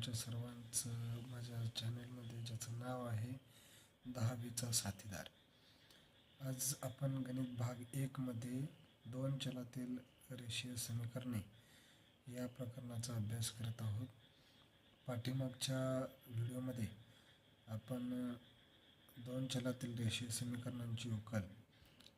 तुमच्या सर्वांचं माझ्या चॅनलमध्ये ज्याचं नाव आहे दहावीचा साथीदार. आज आपण गणित भाग एकमध्ये दोन चलातील रेषीय समीकरणे या प्रकरणाचा अभ्यास करत आहोत. पाठीमागच्या व्हिडिओमध्ये आपण दोन चलातील रेषीय समीकरणांची उकल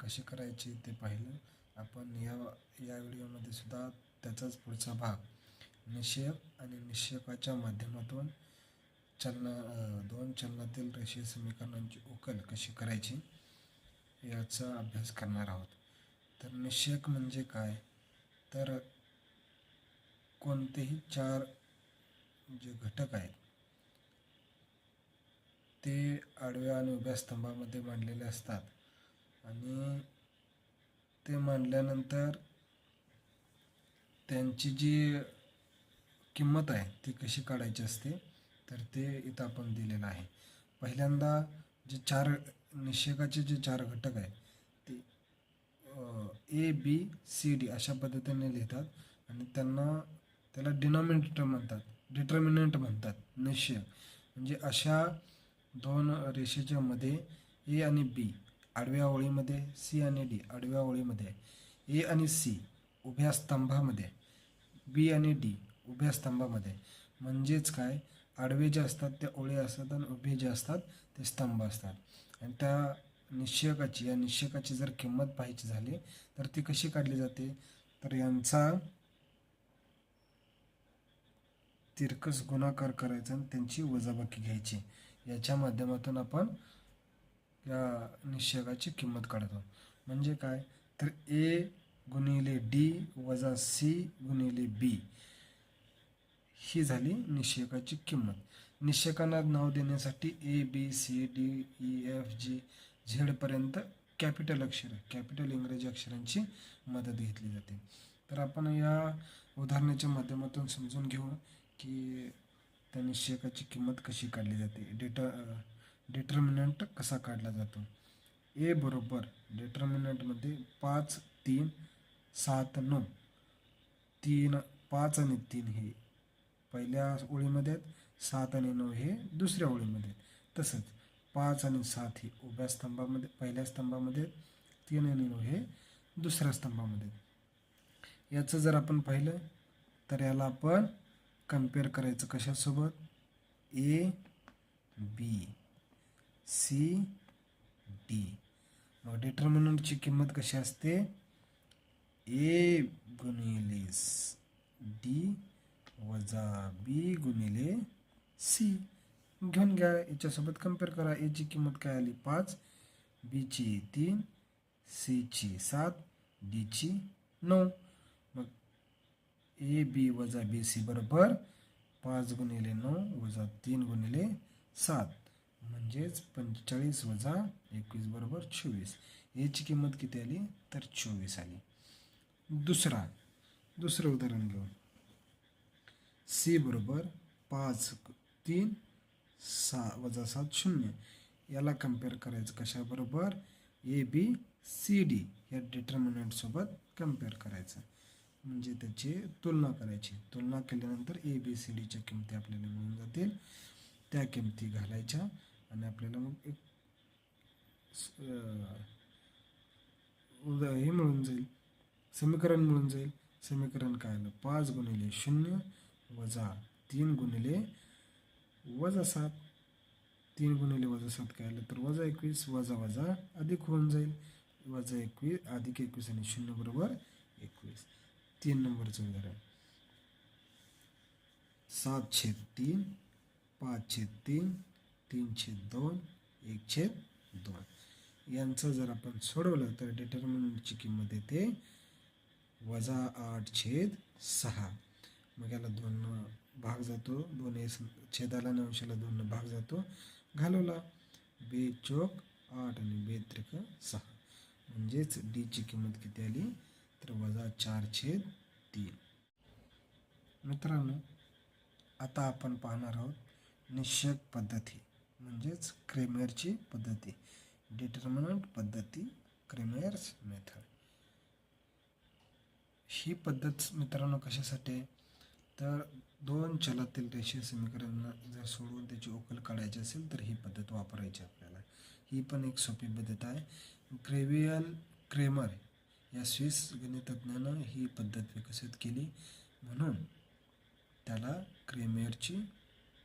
कशी करायची ते पाहिलं. आपण या या व्हिडिओमध्ये सुद्धा त्याचाच पुढचा भाग निक्षेप आणि निक्षेपाच्या माध्यमातून चलना दोन चलनातील रेषीय समीकरणांची उकल कशी करायची याचा अभ्यास करणार आहोत. तर निषेक म्हणजे काय? तर कोणतेही चार जे घटक आहेत ते आडव्या आणि उभ्या स्तंभामध्ये मांडलेले असतात. आणि ते मांडल्यानंतर त्यांची जी किंमत आहे ती कशी काढायची असते तर ते इथं आपण दिलेलं आहे. पहिल्यांदा जे चार निषेकाचे जे चार घटक आहेत ते ए बी सी डी अशा पद्धतीने लिहितात आणि त्यांना त्याला डिनॉमिनेटर म्हणतात. डिटर्मिनंट म्हणतात. निश्चय म्हणजे अशा दोन रेषेच्या मध्ये ए आणि बी आडव्या ओळीमध्ये सी आणि डी आडव्या ओळीमध्ये ए आणि सी उभ्या स्तंभामध्ये बी आणि डी उभ्या स्तंभामध्ये. म्हणजेच काय? आडवे जे असतात त्या ओळे असतात आणि उभे जे असतात ते स्तंभ असतात. आणि त्या निश्चयकाची या निश्चयकाची जर किंमत पाहायची झाली तर ती कशी काढली जाते? तर यांचा तिरकस गुणाकार करायचा आणि त्यांची वजाबाकी घ्यायची. याच्या माध्यमातून आपण या निश्चयकाची किंमत काढतो. म्हणजे काय? तर ए गुणिले डी वजा सी गुणिले बी ही झाली निषेकाची किंमत. निषेकांना नाव देण्यासाठी A B C D E e, F G झेडपर्यंत capital अक्षर कॅपिटल इंग्रजी अक्षरांची मदत घेतली जाते. तर आपण या उदाहरणाच्या माध्यमातून समजून घेऊ की त्या निषेकाची किंमत कशी काढली जाते. डेटा डिटर्मिनंट कसा काढला जातो? ए बरोबर डिटर्मिनंटमध्ये पाच तीन सात नऊ. तीन पाच आणि तीन हे पहिल्या ओळीमध्ये आहेत. सात आणि नऊ हे दुसऱ्या ओळीमध्ये आहेत. तसंच पाच आणि सात हे उभ्या स्तंभामध्ये पहिल्या स्तंभामध्ये आहेत. तीन आणि नऊ हे दुसऱ्या स्तंभामध्ये आहेत. याचं जर आपण पाहिलं तर याला आपण कंपेअर करायचं कशासोबत? ए बी सी डी मग डिटर्मिनंटची किंमत कशी असते? ए गुणिले डी वजा बी गुणिले सी घेऊन घ्या याच्यासोबत कंपेअर करा. याची किंमत काय आली? पाच. बीची तीन. सीची सात. डीची नऊ. मग ए बी वजा बी सी बरोबर पाच गुणिले नऊ वजा तीन गुणिले सात. म्हणजेच पंचेचाळीस वजा एकवीस बरोबर चोवीस. याची किंमत किती आली? तर चोवीस आली. दुसरा दुसरं उदाहरण घेऊ सी बरोबर पाच तीन सहा वजा सात शून्य. याला कंपेअर करायचं कशाबरोबर? ए बी सी डी या डिटर्मिनंटसोबत कंपेअर करायचं. म्हणजे त्याची तुलना करायची. तुलना केल्यानंतर ए बी सी डीच्या किमती आपल्याला मिळून जातील. त्या किमती घालायच्या आणि आपल्याला मग एक उदा हे मिळून जाईल. समीकरण मिळून जाईल. समीकरण काय आलं? पाच गुणिले शून्य. वजा तीन गुणिले वजा सात. तीन गुणिले वजा सात काय आलं तर वजा एकवीस वजा वजा अधिक होऊन जाईल. वजा एकवीस अधिक एकवीस आणि शून्य बरोबर एकवीस. तीन नंबरचं उदाहरण सात छेद तीन पाच छेद तीन तीन छेद दोन एक छेद दोन. यांचं जर आपण सोडवलं तर डिटर्मिनंटची किंमत येते वजा आठ छेद सहा. मग याला दोन भाग जातो. दोन एस छेदाला आणि दोन भाग जातो. घालवला. बे चोक आठ आणि बे त्रिक सहा. म्हणजेच डीची किंमत किती आली? तर वजा चार छेद तीन. मित्रांनो आता आपण पाहणार आहोत निश्चक पद्धती. म्हणजेच क्रेमेअरची पद्धती. डिटर्मिनंट पद्धती क्रेमेअर्स मेथड ही पद्धत मित्रांनो कशासाठी आहे? तर दोन चलातील रेषीय समीकरण जर सोडवून त्याची उकल काढायची असेल तर ही पद्धत वापरायची आपल्याला. ही पण एक सोपी पद्धत आहे. ग्रेवियल क्रेमर या स्विस गणितज्ञानं ही पद्धत विकसित केली. म्हणून त्याला क्रेमेअरची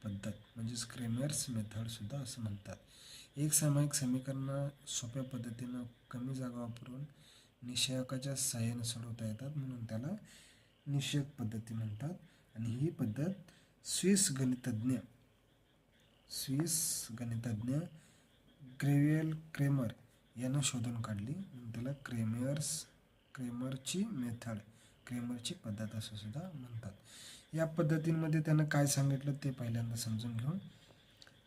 पद्धत म्हणजेच क्रेमेअर्स मेथडसुद्धा असं म्हणतात. एक सामायिक समीकरणं सोप्या पद्धतीनं कमी जागा वापरून निषेयकाच्या सहाय्याने सोडवता येतात म्हणून त्याला निषेक पद्धती म्हणतात. आणि ही पद्धत स्विस गणितज्ञ स्विस गणितज्ञ ग्रेवियल क्रेमर यानं शोधून काढली. त्याला क्रेमियर्स क्रेमरची मेथड क्रेमरची पद्धत असं सुद्धा म्हणतात. या पद्धतींमध्ये त्यानं काय सांगितलं ते पहिल्यांदा समजून घेऊन.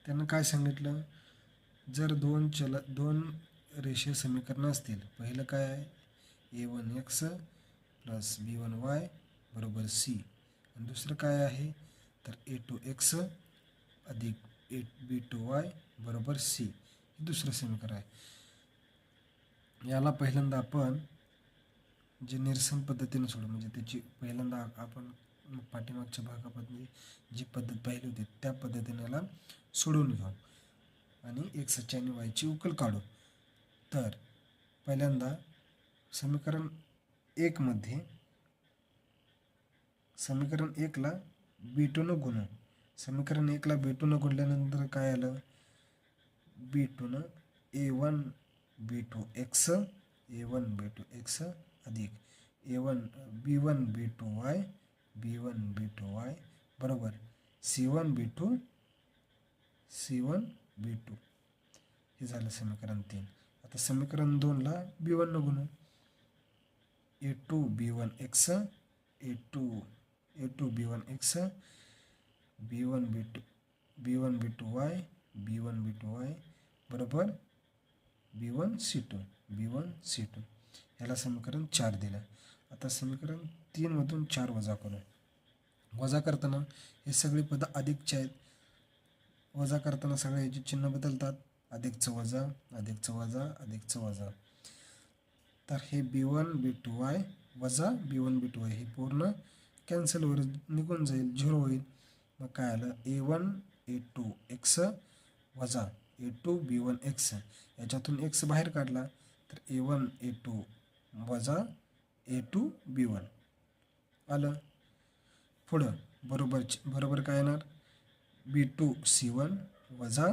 त्यानं काय सांगितलं? जर दोन चल दोन रेषीय समीकरणं असतील पहिलं काय आहे? A one X plus B one Y बरोबर सी. आणि दुसरं काय आहे? तर ए टू एक्स अधिक ए बी टू वाय बरोबर सी हे दुसरं समीकरण आहे. याला पहिल्यांदा आपण जे निरसन पद्धतीने सोडू म्हणजे त्याची पहिल्यांदा आपण पाठीमागच्या भागामध्ये जी पद्धत पाहिली होती त्या पद्धतीने याला सोडून घेऊ आणि एक्सची आणि वायची उकल काढू. तर पहिल्यांदा समीकरण एकमध्ये समीकरण एकला बी टूनं गुणू. समीकरण एकला बी टूनं गुणल्यानंतर काय आलं? B टूनं A one B two X A one B two X अधिक. A one B one B two Y B one B two Y बरोबर. C one B two C one B two हे झालं समीकरण तीन. आता समीकरण दोनला B वननं गुणू. A two B one X A two A two B one X B one B two B one B two Y B one B two Y बरोबर? B one C two B one C two याला समीकरण चार दिलं. आता समीकरण तीनमधून चार वजा करू. वजा करताना हे सगळी पदं अधिकचे आहेत. वजा करताना सगळे याचे चिन्ह बदलतात. अधिकचं वजा अधिकचं वजा अधिकचं वजा. तर हे B one B two Y वजा B one B two Y हे पूर्ण कॅन्सल निघून जाईल झिरो होईल. मग काय आलं? A one A two X वजा A two B one X. याच्यातून एक्स बाहेर काढला तर ए वन ए टू वजा ए टू बी वन. आलं? पुढं. बरोबर बरोबर काय येणार? बी टू सी वन वजा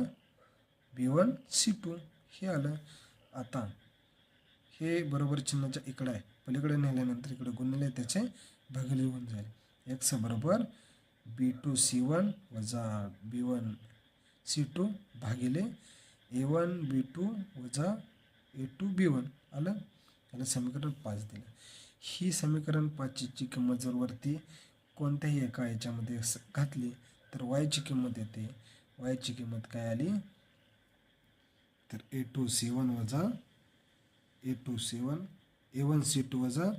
बी वन सी टू. हे आलं. आता हे बरोबर चिन्हाच्या इकडं आहे. पलीकडे नेल्यानंतर इकडे गुणले त्याचे भागले होऊन जाईल. एक्स बरोबर बी टू सी वन वजा बी वन सी टू भागिले ए वन बी टू वजा ए टू बी वन आलं? त्याला समीकरण पाच दिलं. ही समीकरण पाचची किंमत जर वरती कोणत्याही एका याच्यामध्ये घातली तर वायची किंमत येते. वायची किंमत काय आली? तर ए टू सी वन वजा A two C one A one C two वजा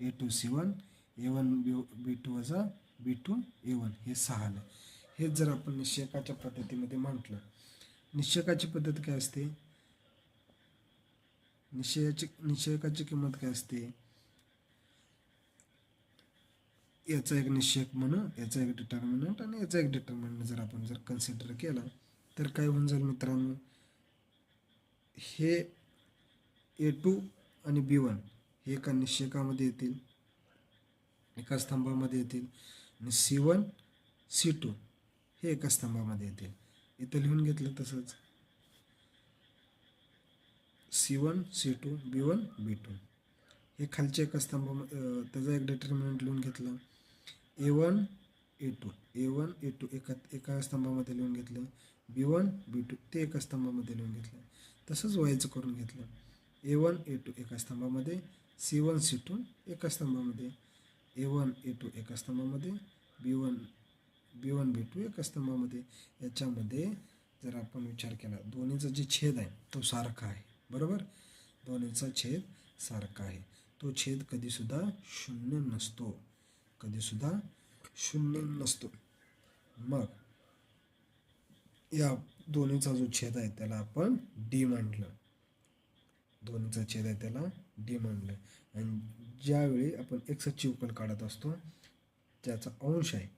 A two C one A one B B two वजा बी टू ए वन हे सहा आलं. हेच जर आपण निश्चयकाच्या पद्धतीमध्ये म्हटलं. निश्चयकाची पद्धत काय असते? निश्चयाची निश्चयकाची किंमत काय असते? याचा एक निश्चयक म्हणू याचा एक डिटर्मिनंट आणि याचा एक डिटर्मिनंट जर आपण जर कन्सिडर केला तर काय होऊन जाईल मित्रांनो? हे ए टू आणि बी वन हे एका निश्चयकामध्ये येतील. एका स्तंभामध्ये येतील. आणि सी वन सी टू हे एका स्तंभामध्ये येतील. इथं लिहून घेतलं तसंच. C one C two B one B two हे खालच्या एका स्तंभामध्ये त्याचा एक डिटर्मिनंट लिहून घेतलं. A one A two A one A two एका एका स्तंभामध्ये लिहून घेतलं. बी वन बी टू ते एका स्तंभामध्ये लिहून घेतलं. तसंच वायचं करून घेतलं. ए वन ए टू एका स्तंभामध्ये सी वन सी टू एका स्तंभामध्ये. ए वन ए टू एका स्तंभामध्ये B one B one B two एका स्तंभामध्ये याच्यामध्ये जर आपण विचार केला दोन्हीचा जे छेद आहे तो सारखा आहे. बरोबर? दोन्हीचा छेद सारखा आहे. तो छेद कधीसुद्धा शून्य नसतो. कधीसुद्धा शून्य नसतो. मग या दोन्हीचा जो छेद आहे त्याला आपण डी मांडलं दोन्हीचा छेद आहे त्याला डी मांडलं आणि ज्यावेळी आपण एक्सची उकल काढत असतो ज्याचा अंश आहे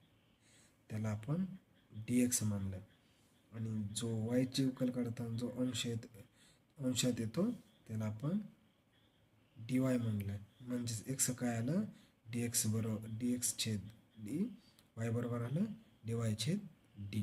त्याला आपण डी एक्स मानलं. आणि जो वायची उकल काढताना जो अंश येत अंशात येतो त्याला आपण डी वाय म्हणलं म्हणजेच एक्स काय आलं? डी एक्स बरोबर डी एक्स छेद डी वाय बरोबर आलं डी वाय छेद डी